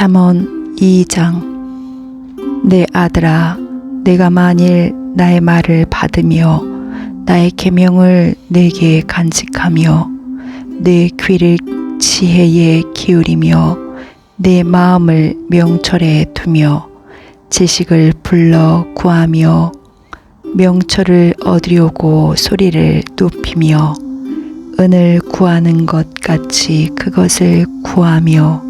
잠언 2장. 내 아들아 내가 만일 나의 말을 받으며 나의 계명을 내게 간직하며 내 귀를 지혜에 기울이며 내 마음을 명철에 두며 지식을 불러 구하며 명철을 얻으려고 소리를 높이며 은을 구하는 것 같이 그것을 구하며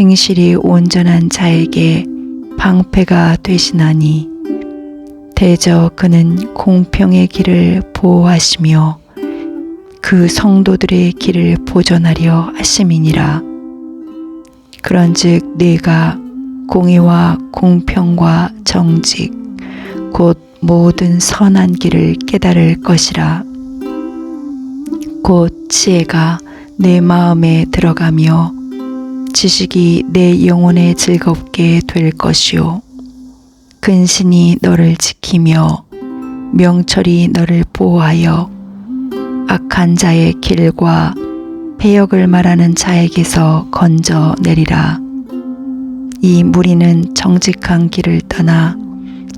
행실이 온전한 자에게 방패가 되시나니 대저 그는 공평의 길을 보호하시며 그 성도들의 길을 보존하려 하심이니라. 그런즉 네가 공의와 공평과 정직 곧 모든 선한 길을 깨달을 것이라. 곧 지혜가 내 마음에 들어가며 지식이 내 영혼에 즐겁게 될 것이요. 근신이 너를 지키며 명철이 너를 보호하여 악한 자의 길과 폐역을 말하는 자에게서 건져 내리라. 이 무리는 정직한 길을 떠나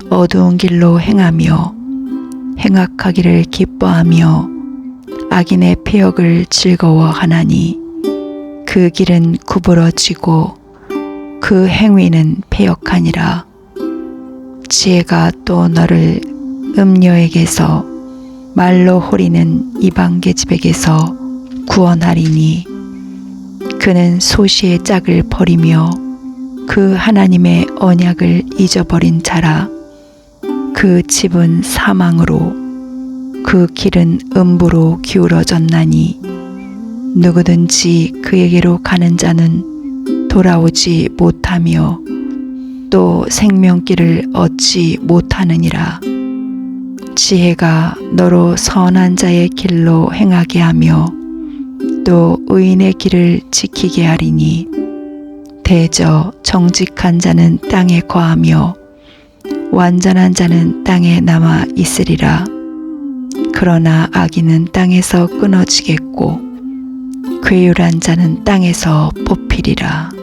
어두운 길로 행하며 행악하기를 기뻐하며 악인의 폐역을 즐거워하나니 그 길은 구부러지고 그 행위는 폐역하니라. 지혜가 또 너를 음녀에게서 말로 호리는 이방 계집에게서 구원하리니 그는 소시의 짝을 버리며 그 하나님의 언약을 잊어버린 자라 그 집은 사망으로 그 길은 음부로 기울어졌나니 누구든지 그에게로 가는 자는 돌아오지 못하며 또 생명길을 얻지 못하느니라. 지혜가 너로 선한 자의 길로 행하게 하며 또 의인의 길을 지키게 하리니 대저 정직한 자는 땅에 거하며 완전한 자는 땅에 남아 있으리라. 그러나 악인은 땅에서 끊어지겠고 괴율한 자는 땅에서 뽑히리라.